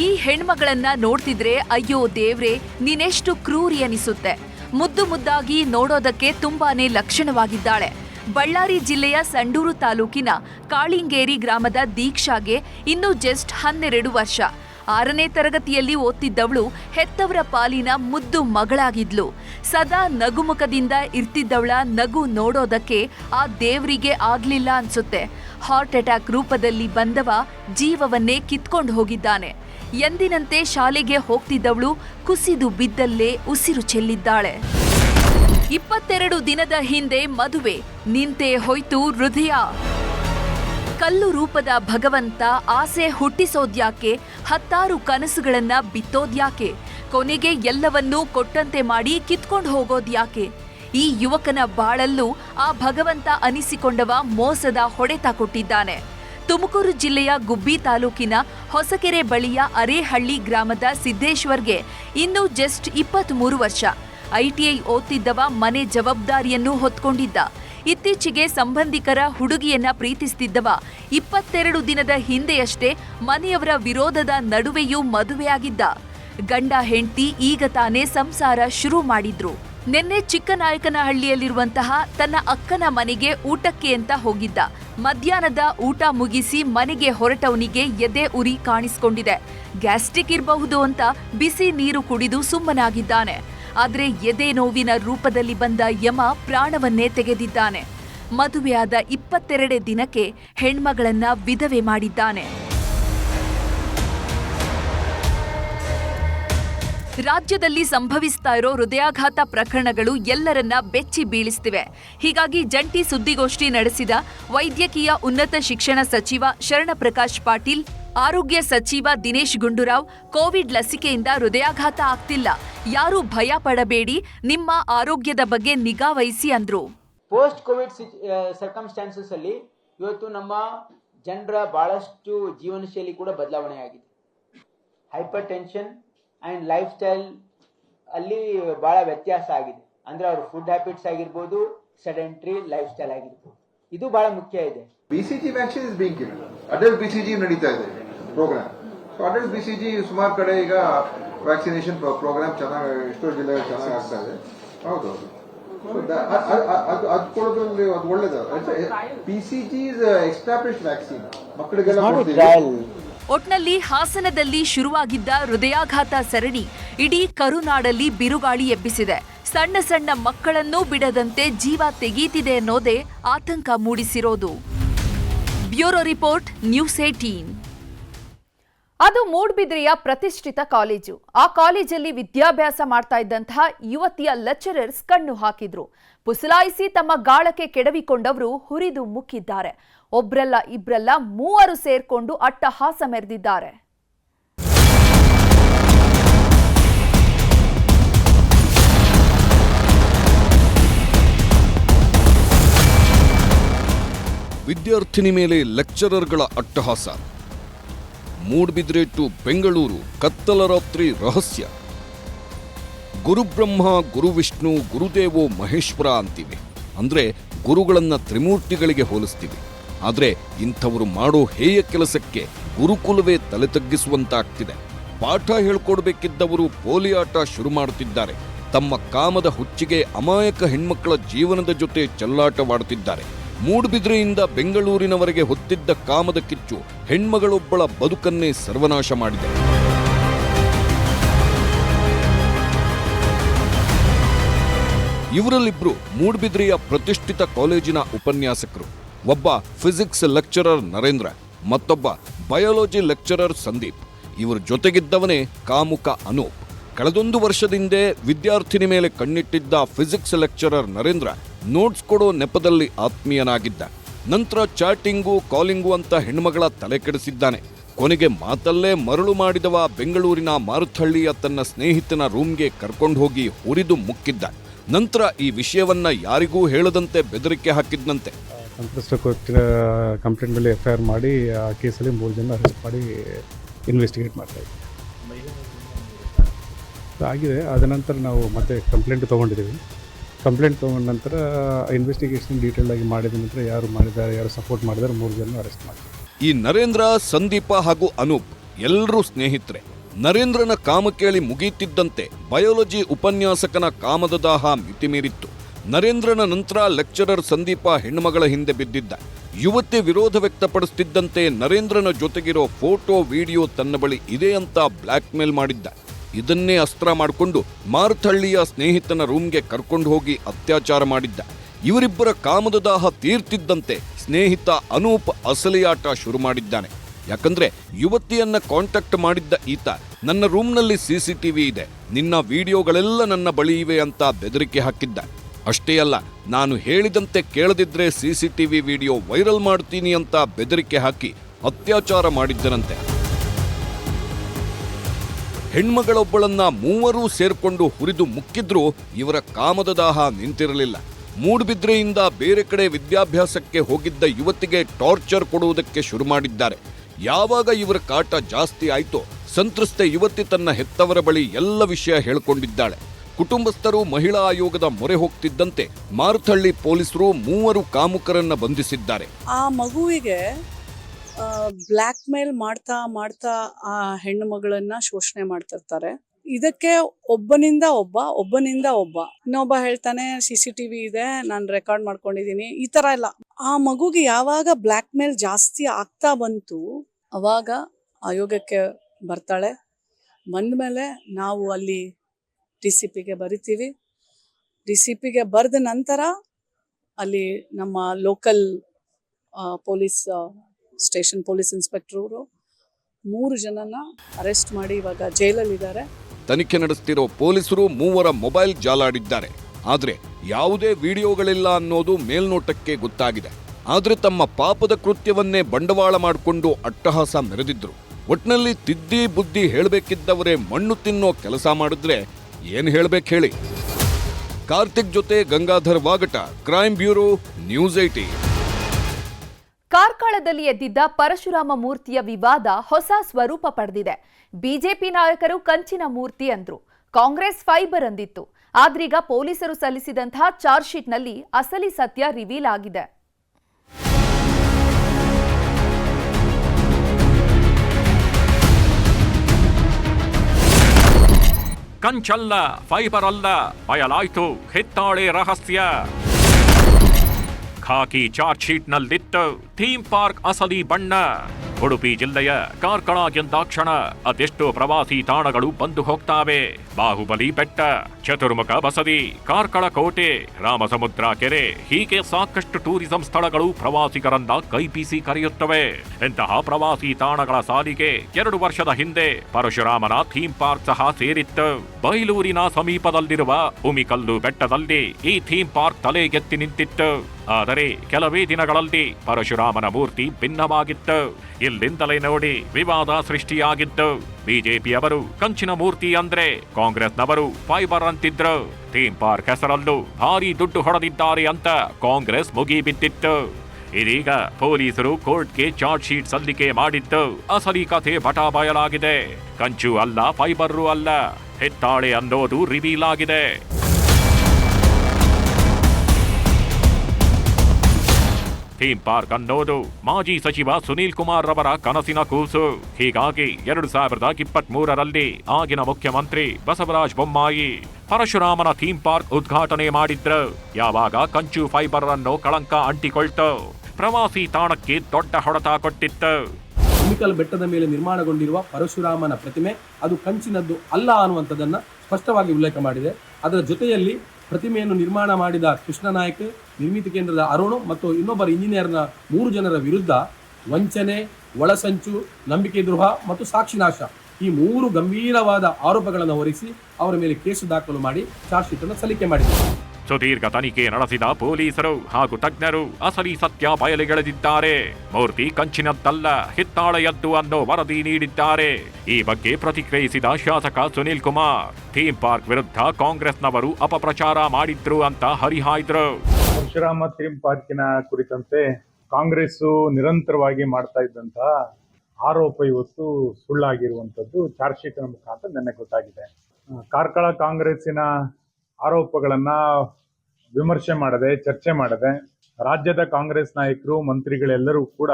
ಈ ಹೆಣ್ಮಗಳನ್ನ ನೋಡ್ತಿದ್ರೆ ಅಯ್ಯೋ ದೇವ್ರೆ, ನೀನೆಷ್ಟು ಕ್ರೂರಿ ಅನಿಸುತ್ತೆ. ಮುದ್ದು ಮುದ್ದಾಗಿ ನೋಡೋದಕ್ಕೆ ತುಂಬಾನೇ ಲಕ್ಷಣವಾಗಿದ್ದಾಳೆ. ಬಳ್ಳಾರಿ ಜಿಲ್ಲೆಯ ಸಂಡೂರು ತಾಲೂಕಿನ ಕಾಳಿಂಗೇರಿ ಗ್ರಾಮದ ದೀಕ್ಷಾಗೆ ಇನ್ನು ಜಸ್ಟ್ ಹನ್ನೆರಡು ವರ್ಷ. ಆರನೇ ತರಗತಿಯಲ್ಲಿ ಓದ್ತಿದ್ದವಳು ಹೆತ್ತವರ ಪಾಲಿನ ಮುದ್ದು ಮಗಳಾಗಿದ್ಲು. ಸದಾ ನಗುಮುಖದಿಂದ ಇರ್ತಿದ್ದವಳ ನಗು ನೋಡೋದಕ್ಕೆ ಆ ದೇವರಿಗೆ ಆಗ್ಲಿಲ್ಲ ಅನ್ಸುತ್ತೆ. ಹಾರ್ಟ್ ಅಟ್ಯಾಕ್ ರೂಪದಲ್ಲಿ ಬಂದವ ಜೀವವನ್ನೇ ಕಿತ್ಕೊಂಡು ಹೋಗಿದ್ದಾನೆ. ಎಂದಿನಂತೆ ಶಾಲೆಗೆ ಹೋಗ್ತಿದ್ದವಳು ಕುಸಿದು ಬಿದ್ದಲ್ಲೇ ಉಸಿರು ಚೆಲ್ಲಿದ್ದಾಳೆ. ಇಪ್ಪತ್ತೆರಡು ದಿನದ ಹಿಂದೆ ಮದುವೆ. ನಿಂತೆ ಹೋಯ್ತು ಹೃದಯ. ಕಲ್ಲು ರೂಪದ ಭಗವಂತ ಆಸೆ ಹುಟ್ಟಿಸೋದ್ಯಾಕೆ, ಹತ್ತಾರು ಕನಸುಗಳನ್ನ ಬಿತ್ತೋದ್ಯಾಕೆ, ಕೊನೆಗೆ ಎಲ್ಲವನ್ನೂ ಕೊಟ್ಟಂತೆ ಮಾಡಿ ಕಿತ್ಕೊಂಡು ಹೋಗೋದ್ಯಾಕೆ? ಈ ಯುವಕನ ಬಾಳಲ್ಲೂ ಆ ಭಗವಂತ ಅನಿಸಿಕೊಂಡವ ಮೋಸದ ಹೊಡೆತ ಕೊಟ್ಟಿದ್ದಾನೆ. ತುಮಕೂರು ಜಿಲ್ಲೆಯ ಗುಬ್ಬಿ ತಾಲೂಕಿನ ಹೊಸಕೆರೆ ಬಳಿಯ ಅರೇಹಳ್ಳಿ ಗ್ರಾಮದ ಸಿದ್ದೇಶ್ವರ್ಗೆ ಇನ್ನು ಜಸ್ಟ್ ಇಪ್ಪತ್ಮೂರು ವರ್ಷ. ಐಟಿಐ ಓದ್ತಿದ್ದವ ಮನೆ ಜವಾಬ್ದಾರಿಯನ್ನು ಹೊತ್ಕೊಂಡಿದ್ದ. ಇತ್ತೀಚೆಗೆ ಸಂಬಂಧಿಕರ ಹುಡುಗಿಯನ್ನ ಪ್ರೀತಿಸ್ತಿದ್ದವ. ಇಪ್ಪತ್ತೆರಡು ದಿನದ ಹಿಂದೆಯಷ್ಟೇ ಮನೆಯವರ ವಿರೋಧದ ನಡುವೆಯೂ ಮದುವೆಯಾಗಿದ್ದ. ಗಂಡ ಹೆಂಡತಿ ಈಗ ತಾನೇ ಸಂಸಾರ ಶುರು ಮಾಡಿದ್ರು. ನಿನ್ನೆ ಚಿಕ್ಕನಾಯಕನಹಳ್ಳಿಯಲ್ಲಿರುವಂತಹ ತನ್ನ ಅಕ್ಕನ ಮನೆಗೆ ಊಟಕ್ಕೆ ಅಂತ ಹೋಗಿದ್ದ. ಮಧ್ಯಾಹ್ನದ ಊಟ ಮುಗಿಸಿ ಮನೆಗೆ ಹೊರಟವನಿಗೆ ಎದೆ ಉರಿ ಕಾಣಿಸಿಕೊಂಡಿದೆ. ಗ್ಯಾಸ್ಟ್ರಿಕ್ ಇರಬಹುದು ಅಂತ ಬಿಸಿ ನೀರು ಕುಡಿದು ಸುಮ್ಮನಾಗಿದ್ದಾನೆ. ಆದ್ರೆ ಎದೆ ನೋವಿನ ರೂಪದಲ್ಲಿ ಬಂದ ಯಮ ಪ್ರಾಣವನ್ನೇ ತೆಗೆದಿದ್ದಾನೆ. ಮದುವೆಯಾದ ಇಪ್ಪತ್ತೆರಡೇ ದಿನಕ್ಕೆ ಹೆಣ್ಮಗಳನ್ನ ವಿಧವೆ ಮಾಡಿದ್ದಾನೆ. ರಾಜ್ಯದಲ್ಲಿ ಸಂಭವಿಸ್ತಾ ಇರೋ ಹೃದಯಾಘಾತ ಪ್ರಕರಣಗಳು ಎಲ್ಲರನ್ನ ಬೆಚ್ಚಿ ಬೀಳಿಸ್ತಿವೆ. ಹೀಗಾಗಿ ಜಂಟಿ ಸುದ್ದಿಗೋಷ್ಠಿ ನಡೆಸಿದ ವೈದ್ಯಕೀಯ ಉನ್ನತ ಶಿಕ್ಷಣ ಸಚಿವ ಶರಣಪ್ರಕಾಶ್ ಪಾಟೀಲ್ ಆರೋಗ್ಯ ಸಚಿವ ದಿನೇಶ್ ಗುಂಡೂರಾವ್ ಕೋವಿಡ್ ಲಸಿಕೆಯಿಂದ ಹೃದಯಾಘಾತ ಆಗ್ತಿಲ್ಲ. ಯಾರೂ ಭಯ ಪಡಬೇಡಿ ನಿಮ್ಮ ಆರೋಗ್ಯದ ಬಗ್ಗೆ ನಿಗಾ ವಹಿಸಿ ಅಂದ್ರು. ಪೋಸ್ಟ್ ಕೋವಿಡ್ ಸರ್ಕಮ್ಸ್ಟಾನ್ಸಸ್ ಅಲ್ಲಿ ಇವತ್ತು ನಮ್ಮ ಜನರ ಬಹಳಷ್ಟು ಜೀವನ ಶೈಲಿ ಕೂಡ ಬದಲಾವಣೆ ಆಗಿದೆ. Hypertension and lifestyle ಅಲ್ಲಿ ಬಹಳ ವ್ಯತ್ಯಾಸ ಆಗಿದೆ. ಅಂದ್ರೆ ಅವ್ರ ಫುಡ್ ಹ್ಯಾಬಿಟ್ಸ್ ಆಗಿರ್ಬೋದು ಸೆಡೆಂಟ್ರಿ ಲೈಫ್ ಸ್ಟೈಲ್ ಆಗಿರ್ಬೋದು. ಇದು ಬಹಳ ಮುಖ್ಯ ಇದೆ. B C G vaccine is being given C G ನಡೀತಾ ಇದೆ. Programme so adult B C G ಸುಮಾರು ಕಡೆ ಈಗ ವ್ಯಾಕ್ಸಿನೇಷನ್ ಪ್ರೋಗ್ರಾಮ್ ಚೆನ್ನಾಗಿ ಎಷ್ಟೋ ಜಿಲ್ಲೆ ಚೆನ್ನಾಗಿ ಆಗ್ತಾ ಇದೆ. ಹೌದು. ಅದ್- ಕೊಡೋದ್ರಲ್ಲಿ ಅದು ಒಳ್ಳೇದು. P C G is establish vaccine ಮಕ್ಕಳಿಗೆಲ್ಲ. ಒಟ್ನಲ್ಲಿ ಹಾಸನದಲ್ಲಿ ಶುರುವಾಗಿದ್ದ ಹೃದಯಾಘಾತ ಸರಣಿ ಇಡೀ ಕರುನಾಡಲ್ಲಿ ಬಿರುಗಾಳಿ ಎಬ್ಬಿಸಿದೆ. ಸಣ್ಣ ಸಣ್ಣ ಮಕ್ಕಳನ್ನೂ ಬಿಡದಂತೆ ಜೀವ ತೆಗೀತಿದೆ ಅನ್ನೋದೇ ಆತಂಕ ಮೂಡಿಸಿರೋದು. ಬ್ಯೂರೋ ರಿಪೋರ್ಟ್ ನ್ಯೂಸ್ ಏಟೀನ್ ಅದು ಮೂಡ್ಬಿದ್ರಿಯ ಪ್ರತಿಷ್ಠಿತ ಕಾಲೇಜು. ಆ ಕಾಲೇಜಲ್ಲಿ ವಿದ್ಯಾಭ್ಯಾಸ ಮಾಡ್ತಾ ಇದ್ದಂತಹ ಯುವತಿಯ ಲೆಕ್ಚರರ್ಸ್ ಕಣ್ಣು ಹಾಕಿದ್ರು. ಪುಸಲಾಯಿಸಿ ತಮ್ಮ ಗಾಳಕ್ಕೆ ಕೆಡವಿಕೊಂಡವರು ಹುರಿದು ಮುಕ್ಕಿದ್ದಾರೆ. ಒಬ್ರಲ್ಲ ಇಬ್ರಲ್ಲ ಮೂವರು ಸೇರ್ಕೊಂಡು ಅಟ್ಟಹಾಸ ಮೆರೆದಿದ್ದಾರೆ. ವಿದ್ಯಾರ್ಥಿನಿ ಮೇಲೆ ಲೆಕ್ಚರರ್ಗಳ ಅಟ್ಟಹಾಸ. ಮೂಡ್ಬಿದ್ರೆ ಟು ಬೆಂಗಳೂರು, ಕತ್ತಲ ರಾತ್ರಿ ರಹಸ್ಯ. ಗುರುಬ್ರಹ್ಮ ಗುರುವಿಷ್ಣು ಗುರುದೇವೋ ಮಹೇಶ್ವರ ಅಂತೀವಿ. ಅಂದರೆ ಗುರುಗಳನ್ನ ತ್ರಿಮೂರ್ತಿಗಳಿಗೆ ಹೋಲಿಸ್ತೀವಿ. ಆದರೆ ಇಂಥವರು ಮಾಡೋ ಹೇಯ ಕೆಲಸಕ್ಕೆ ಗುರುಕುಲವೇ ತಲೆ ತಗ್ಗಿಸುವಂತಾಗ್ತಿದೆ. ಪಾಠ ಹೇಳ್ಕೊಡ್ಬೇಕಿದ್ದವರು ಪೋಲಿಯಾಟ ಶುರು ಮಾಡುತ್ತಿದ್ದಾರೆ ತಮ್ಮ ಕಾಮದ ಹುಚ್ಚಿಗೆ ಅಮಾಯಕ ಹೆಣ್ಮಕ್ಕಳ ಜೀವನದ ಜೊತೆ ಚೆಲ್ಲಾಟವಾಡುತ್ತಿದ್ದಾರೆ ಮೂಡುಬಿದ್ರೆಯಿಂದ ಬೆಂಗಳೂರಿನವರೆಗೆ ಹೊತ್ತಿದ್ದ ಕಾಮದ ಕಿಚ್ಚು ಹೆಣ್ಮಗಳೊಬ್ಬಳ ಬದುಕನ್ನೇ ಸರ್ವನಾಶ ಮಾಡಿದೆ. ಇವರಲ್ಲಿಬ್ರು ಮೂಡುಬಿದ್ರೆಯ ಪ್ರತಿಷ್ಠಿತ ಕಾಲೇಜಿನ ಉಪನ್ಯಾಸಕರು. ಒಬ್ಬ ಫಿಸಿಕ್ಸ್ ಲೆಕ್ಚರರ್ ನರೇಂದ್ರ, ಮತ್ತೊಬ್ಬ ಬಯಾಲಜಿ ಲೆಕ್ಚರರ್ ಸಂದೀಪ್. ಇವರ ಜೊತೆಗಿದ್ದವನೇ ಕಾಮುಕ ಅನೂಪ್. ಕಳೆದೊಂದು ವರ್ಷದಿಂದೆ ವಿದ್ಯಾರ್ಥಿನಿ ಮೇಲೆ ಕಣ್ಣಿಟ್ಟಿದ್ದ ಫಿಸಿಕ್ಸ್ ಲೆಕ್ಚರರ್ ನರೇಂದ್ರ ನೋಟ್ಸ್ ಕೊಡೋ ನೆಪದಲ್ಲಿ ಆತ್ಮೀಯನಾಗಿದ್ದ. ನಂತರ ಚಾಟಿಂಗು, ಕಾಲಿಂಗು ಅಂತ ಹೆಣ್ಮಗಳ ತಲೆ ಕೆಡಿಸಿದ್ದಾನೆ. ಕೊನೆಗೆ ಮಾತಲ್ಲೇ ಮರಳು ಮಾಡಿದವ ಬೆಂಗಳೂರಿನ ಮಾರುಥಳ್ಳಿಯ ತನ್ನ ಸ್ನೇಹಿತನ ರೂಮ್ಗೆ ಕರ್ಕೊಂಡು ಹೋಗಿ ಹುರಿದು ಮುಕ್ಕಿದ್ದ. ನಂತರ ಈ ವಿಷಯವನ್ನ ಯಾರಿಗೂ ಹೇಳದಂತೆ ಬೆದರಿಕೆ ಹಾಕಿದ್ನಂತೆ. ಕೊಟ್ಟಿರೋ ಕಂಪ್ಲೇಂಟ್ ಮೇಲೆ ಎಫ್ ಮಾಡಿ ಆ ಕೇಸಲ್ಲಿ ಮೂರು ಜನ ಅರೆಸ್ಟ್ ಮಾಡಿ ಇನ್ವೆಸ್ಟಿಗೇಟ್ ಮಾಡ್ತಾ ಆಗಿದೆ. ಅದ ನಂತರ ನಾವು ಮತ್ತೆ ಕಂಪ್ಲೇಂಟ್ ತೊಗೊಂಡಿದ್ದೀವಿ. ಕಂಪ್ಲೇಂಟ್ ತೊಗೊಂಡ ನಂತರ ಇನ್ವೆಸ್ಟಿಗೇಷನ್ ಡೀಟೇಲ್ ಆಗಿ ಮಾಡಿದ ನಂತರ ಯಾರು ಮಾಡಿದ್ದಾರೆ, ಯಾರು ಸಪೋರ್ಟ್ ಮಾಡಿದ್ದಾರೆ, ಮೂರು ಜನ ಅರೆಸ್ಟ್ ಮಾಡಿದ್ದಾರೆ ಈ ನರೇಂದ್ರ, ಸಂದೀಪ ಹಾಗೂ ಅನೂಪ್ ಎಲ್ಲರೂ ಸ್ನೇಹಿತರೆ. ನರೇಂದ್ರನ ಕಾಮ ಕೇಳಿ ಮುಗಿಯುತ್ತಿದ್ದಂತೆ ಬಯೋಲಜಿ ಉಪನ್ಯಾಸಕನ ಕಾಮದ ದಾಹ ಮಿತಿಮೀರಿತ್ತು. ನರೇಂದ್ರನ ನಂತರ ಲೆಕ್ಚರರ್ ಸಂದೀಪ ಹೆಣ್ಮಗಳ ಹಿಂದೆ ಬಿದ್ದಿದ್ದ. ಯುವತಿ ವಿರೋಧ ವ್ಯಕ್ತಪಡಿಸುತ್ತಿದ್ದಂತೆ ನರೇಂದ್ರನ ಜೊತೆಗಿರೋ ಫೋಟೋ, ವಿಡಿಯೋ ತನ್ನ ಬಳಿ ಇದೆ ಅಂತ ಬ್ಲ್ಯಾಕ್ ಮೇಲ್ ಮಾಡಿದ್ದ. ಇದನ್ನೇ ಅಸ್ತ್ರ ಮಾಡಿಕೊಂಡು ಮಾರ್ಥಳ್ಳಿಯ ಸ್ನೇಹಿತನ ರೂಮ್ಗೆ ಕರ್ಕೊಂಡು ಹೋಗಿ ಅತ್ಯಾಚಾರ ಮಾಡಿದ್ದ. ಇವರಿಬ್ಬರ ಕಾಮದ ದಾಹ ತೀರ್ತಿದ್ದಂತೆ ಸ್ನೇಹಿತ ಅನೂಪ್ ಅಸಲಿಯಾಟ ಶುರು ಮಾಡಿದ್ದಾನೆ. ಯಾಕಂದ್ರೆ ಯುವತಿಯನ್ನ ಕಾಂಟ್ಯಾಕ್ಟ್ ಮಾಡಿದ್ದ ಈತ ನನ್ನ ರೂಮ್ನಲ್ಲಿ ಸಿ ಸಿ ಸಿಸಿಟಿವಿ ಇದೆ. ನಿನ್ನ ವಿಡಿಯೋಗಳೆಲ್ಲ ನನ್ನ ಬಳಿ ಇವೆ ಅಂತ ಬೆದರಿಕೆ ಹಾಕಿದ್ದ. ಅಷ್ಟೇ ಅಲ್ಲ, ನಾನು ಹೇಳಿದಂತೆ ಕೇಳದಿದ್ರೆ ಸಿಸಿಟಿವಿ ವಿಡಿಯೋ ವೈರಲ್ ಮಾಡ್ತೀನಿ ಅಂತ ಬೆದರಿಕೆ ಹಾಕಿ ಅತ್ಯಾಚಾರ ಮಾಡಿದ್ದನಂತೆ. ಹೆಣ್ಮಗಳೊಬ್ಬಳನ್ನ ಮೂವರೂ ಸೇರ್ಕೊಂಡು ಹುರಿದು ಮುಕ್ಕಿದ್ರೂ ಇವರ ಕಾಮದ ದಾಹ ನಿಂತಿರಲಿಲ್ಲ. ಮೂಡುಬಿದ್ರೆಯಿಂದ ಬೇರೆ ಕಡೆ ವಿದ್ಯಾಭ್ಯಾಸಕ್ಕೆ ಹೋಗಿದ್ದ ಯುವತಿಗೆ ಟಾರ್ಚರ್ ಕೊಡುವುದಕ್ಕೆ ಶುರು ಮಾಡಿದ್ದಾರೆ. ಯಾವಾಗ ಇವರ ಕಾಟ ಜಾಸ್ತಿ ಆಯಿತೋ, ಸಂತ್ರಸ್ತೆ ಯುವತಿ ತನ್ನ ಹೆತ್ತವರ ಬಳಿ ಎಲ್ಲ ವಿಷಯ ಹೇಳಿಕೊಂಡಿದ್ದಾಳೆ. ಕುಟುಂಬಸ್ಥರು ಮಹಿಳಾ ಆಯೋಗದ ಮೊರೆ ಹೋಗ್ತಿದ್ದಂತೆ ಮಾರುತಹಳ್ಳಿ ಪೊಲೀಸರು ಮೂವರು ಕಾಮುಕರನ್ನ ಬಂಧಿಸಿದ್ದಾರೆ. ಆ ಮಗುವಿಗೆ ಬ್ಲ್ಯಾಕ್ ಮೇಲ್ ಮಾಡ್ತಾ ಮಾಡ್ತಾ ಆ ಹೆಣ್ಣು ಮಗಳನ್ನ ಶೋಷಣೆ ಮಾಡ್ತಿರ್ತಾರೆ. ಇದಕ್ಕೆ ಒಬ್ಬನಿಂದ ಒಬ್ಬ ಒಬ್ಬನಿಂದ ಒಬ್ಬ. ಇನ್ನೊಬ್ಬ ಹೇಳ್ತಾನೆ ಸಿ ಸಿ ಟಿ ವಿ ಇದೆ, ನಾನು ರೆಕಾರ್ಡ್ ಮಾಡ್ಕೊಂಡಿದ್ದೀನಿ ಈ ತರ ಎಲ್ಲ. ಆ ಮಗುಗೆ ಯಾವಾಗ ಬ್ಲ್ಯಾಕ್ ಮೇಲ್ ಜಾಸ್ತಿ ಆಗ್ತಾ ಬಂತು, ಅವಾಗ ಆಯೋಗಕ್ಕೆ ಬರ್ತಾಳೆ. ಬಂದ್ಮೇಲೆ ನಾವು ಅಲ್ಲಿ ಡಿ ಸಿ ಪಿಗೆ ಬರಿತೀವಿ. ಡಿ ಸಿ ಪಿಗೆ ಬರೆದ ನಂತರ ಅಲ್ಲಿ ನಮ್ಮ local police station police inspector ಅವರು. ಮೂರು ಜನನ ಅರೆಸ್ಟ್ ಮಾಡಿ ಇವಾಗ ಜೈಲಲ್ಲಿದ್ದಾರೆ. ತನಿಖೆ ನಡೆಸ್ತಿರೋ ಪೊಲೀಸರು ಮೂವರ ಮೊಬೈಲ್ ಜಾಲಾಡಿದ್ದಾರೆ. ಆದರೆ ಯಾವುದೇ ವಿಡಿಯೋಗಳಿಲ್ಲ ಅನ್ನೋದು ಮೇಲ್ನೋಟಕ್ಕೆ ಗೊತ್ತಾಗಿದೆ. ಆದರೆ ತಮ್ಮ ಪಾಪದ ಕೃತ್ಯವನ್ನೇ ಬಂಡವಾಳ ಮಾಡಿಕೊಂಡು ಅಟ್ಟಹಾಸ ಮೆರೆದಿದ್ರು. ಒಟ್ನಲ್ಲಿ ತಿದ್ದಿ ಬುದ್ಧಿ ಹೇಳಬೇಕಿದ್ದವರೇ ಮಣ್ಣು ತಿನ್ನೋ ಕೆಲಸ ಮಾಡಿದ್ರೆ ಏನು ಹೇಳ್ಬೇಕು ಹೇಳಿ. ಕಾರ್ತಿಕ್ ಜೊತೆ Gangadhar Vagata, crime bureau, news eighty ಕಾರ್ಕಳದಲ್ಲಿ ಎದ್ದಿದ್ದ ಪರಶುರಾಮ ಮೂರ್ತಿಯ ವಿವಾದ ಹೊಸ ಸ್ವರೂಪ ಪಡೆದಿದೆ. ಬಿಜೆಪಿ ನಾಯಕರು ಕಂಚಿನ ಮೂರ್ತಿ ಅಂದ್ರು. ಕಾಂಗ್ರೆಸ್ ಫೈಬರ್ ಅಂದಿತ್ತು. ಆದ್ರೀಗ ಪೊಲೀಸರು ಸಲ್ಲಿಸಿದಂತಹ ಚಾರ್ಜ್ ಶೀಟ್ನಲ್ಲಿ ಅಸಲಿ ಸತ್ಯ ರಿವೀಲ್ ಆಗಿದೆ. ಕಂಚಲ್ಲ, ಫೈಬರ್ ಅಲ್ಲ, ಬಯಲಾಯ್ತು. ಹೆತ್ತಾಳೆ ರಹಸ್ಯ. ಖಾಕಿ ಚಾರ್ಜ್ ಶೀಟ್ನಲ್ಲಿತ್ತು ಥೀಮ್ ಪಾರ್ಕ್ ಅಸಲಿ ಬಣ್ಣ ಉಡುಪಿ ಜಿಲ್ಲೆಯ ಕಾರ್ಕಳ ಎಂದಾಕ್ಷಣ ಅದೆಷ್ಟೋ ಪ್ರವಾಸಿ ತಾಣಗಳು ಬಂದು ಹೋಗ್ತಾವೆ. ಬಾಹುಬಲಿ ಬೆಟ್ಟ, ಚತುರ್ಮುಖ ಬಸದಿ ಕಾರ್ಕಳ ಕೋಟೆ ರಾಮಸಮುದ್ರ ಕೆರೆ ಹೀಗೆ ಸಾಕಷ್ಟು ಟೂರಿಸಂ ಸ್ಥಳಗಳು ಪ್ರವಾಸಿಗರನ್ನ ಕೈಬೀಸಿ ಕರೆಯುತ್ತವೆ. ಇಂತಹ ಪ್ರವಾಸಿ ತಾಣಗಳ ಸಾಲಿಗೆ ಎರಡು ವರ್ಷದ ಹಿಂದೆ ಪರಶುರಾಮನ ಥೀಮ್ ಪಾರ್ಕ್ ಸಹ ಸೇರಿತ್ತು. ಬೈಲೂರಿನ ಸಮೀಪದಲ್ಲಿರುವ ಉಮಿಕಲ್ಲು ಬೆಟ್ಟದಲ್ಲಿ ಈ ಥೀಮ್ ಪಾರ್ಕ್ ತಲೆಗೆತ್ತಿ ನಿಂತಿತ್ತು. ಆದರೆ ಕೆಲವೇ ದಿನಗಳಲ್ಲಿ ಪರಶುರಾಮನ ಮೂರ್ತಿ ಭಿನ್ನವಾಗಿತ್ತು. ಇಲ್ಲಿಂದಲೇ ನೋಡಿ ವಿವಾದ ಸೃಷ್ಟಿಯಾಗಿದ್ದು ಬಿಜೆಪಿಯವರು ಕಂಚಿನ ಮೂರ್ತಿ ಅಂದ್ರೆ ಕಾಂಗ್ರೆಸ್ನವರು ಫೈಬರ್ ಅಂತಿದ್ರು. ಥೀಮ್ ಪಾರ್ಕ್ ಹೆಸರಲ್ಲೂ ಭಾರಿ ದುಡ್ಡು ಹೊಡೆದಿದ್ದಾರೆ ಅಂತ ಕಾಂಗ್ರೆಸ್ ಮುಗಿಬಿದ್ದಿತ್ತು ಇದೀಗ ಪೊಲೀಸರು ಕೋರ್ಟ್ಗೆ ಚಾರ್ಜ್ ಶೀಟ್ ಸಲ್ಲಿಕೆ ಮಾಡಿದ್ದು ಅಸಲಿ ಕಥೆ ಬಟಾ ಬಯಲಾಗಿದೆ. ಕಂಚು ಅಲ್ಲ, ಫೈಬರ್ರು ಅಲ್ಲ. ಹೆತ್ತಾಳೆ ಅನ್ನೋದು ರಿವೀಲ್ ಆಗಿದೆ. ಥೀಮ್ ಪಾರ್ಕ್ ಅನ್ನೋದು ಮಾಜಿ ಸಚಿವ ಸುನೀಲ್ ಕುಮಾರ್ ರವರ ಕನಸಿನ ಕೂಸು. ಹೀಗಾಗಿ ಎರಡು ಸಾವಿರದ ಇಪ್ಪತ್ತ್ ಮೂರರಲ್ಲಿ ಆಗಿನ ಮುಖ್ಯಮಂತ್ರಿ ಬಸವರಾಜ ಬೊಮ್ಮಾಯಿ ಪರಶುರಾಮನ ಥೀಮ್ ಪಾರ್ಕ್ ಉದ್ಘಾಟನೆ ಮಾಡಿದ್ರು. ಯಾವಾಗ ಕಂಚು ಫೈಬರ್ ಅನ್ನು ಕಳಂಕ ಅಂಟಿಕೊಳ್ತು. ಪ್ರವಾಸಿ ತಾಣಕ್ಕೆ ದೊಡ್ಡ ಹೊಡೆತ ಕೊಟ್ಟಿತ್ತು. ಕುಮಿಕಲ್ ಬೆಟ್ಟದ ಮೇಲೆ ನಿರ್ಮಾಣಗೊಂಡಿರುವ ಪರಶುರಾಮನ ಪ್ರತಿಮೆ ಅದು ಕಂಚಿನದ್ದು ಅಲ್ಲ ಅನ್ನುವಂಥದ್ದನ್ನು ಸ್ಪಷ್ಟವಾಗಿ ಉಲ್ಲೇಖ ಮಾಡಿದೆ. ಅದರ ಜೊತೆಯಲ್ಲಿ ಪ್ರತಿಮೆಯನ್ನು ನಿರ್ಮಾಣ ಮಾಡಿದ ಕೃಷ್ಣ ನಾಯಕ್, ನಿರ್ಮಿತಿ ಕೇಂದ್ರದ ಅರುಣ್ ಮತ್ತು ಇನ್ನೊಬ್ಬರ ಇಂಜಿನಿಯರ್ನ ಮೂರು ಜನರ ವಿರುದ್ಧ ವಂಚನೆ, ಒಳಸಂಚು, ನಂಬಿಕೆ ದ್ರೋಹ ಮತ್ತು ಸಾಕ್ಷಿನಾಶ ಈ ಮೂರು ಗಂಭೀರವಾದ ಆರೋಪಗಳನ್ನು ಹೊರಿಸಿ ಅವರ ಮೇಲೆ ಕೇಸು ದಾಖಲು ಮಾಡಿ ಚಾರ್ಜ್ ಶೀಟ್ ಅನ್ನು ಸಲ್ಲಿಕೆ ಮಾಡಿದೆ ಸುದೀರ್ಘ ತನಿಖೆ ನಡೆಸಿದ ಪೊಲೀಸರು ಹಾಗೂ ತಜ್ಞರು ಅಸಲಿ ಸತ್ಯ ಬಯಲಿಗೆಳೆದಿದ್ದಾರೆ. ಮೂರ್ತಿ ಕಂಚಿನದ್ದಲ್ಲ, ಹಿತ್ತಾಳೆಯದ್ದು ಅನ್ನೋ ವರದಿ ನೀಡಿದ್ದಾರೆ. ಈ ಬಗ್ಗೆ ಪ್ರತಿಕ್ರಿಯಿಸಿದ ಶಾಸಕ ಸುನೀಲ್ ಕುಮಾರ್, ಥೀಮ್ ಪಾರ್ಕ್ ವಿರುದ್ಧ ಕಾಂಗ್ರೆಸ್ನವರು ಅಪಪ್ರಚಾರ ಮಾಡಿದ್ರು ಅಂತ ಹರಿಹಾಯ್ದ್ರು. ಪರಶುರಾಮ ಥೀಮ್ ಪಾರ್ಕಿನ ಕುರಿತಂತೆ ಕಾಂಗ್ರೆಸ್ಸು ನಿರಂತರವಾಗಿ ಮಾಡ್ತಾ ಇದ್ದಂತಹ ಆರೋಪ ಇವತ್ತು ಸುಳ್ಳಾಗಿರುವಂಥದ್ದು ಚಾರ್ಜ್ ಮುಖಾಂತರ ನೆನ್ನೆ ಗೊತ್ತಾಗಿದೆ. ಕಾರ್ಕಳ ಕಾಂಗ್ರೆಸ್ಸಿನ ಆರೋಪಗಳನ್ನ ವಿಮರ್ಶೆ ಮಾಡದೆ, ಚರ್ಚೆ ಮಾಡದೆ, ರಾಜ್ಯದ ಕಾಂಗ್ರೆಸ್ ನಾಯಕರು, ಮಂತ್ರಿಗಳೆಲ್ಲರೂ ಕೂಡ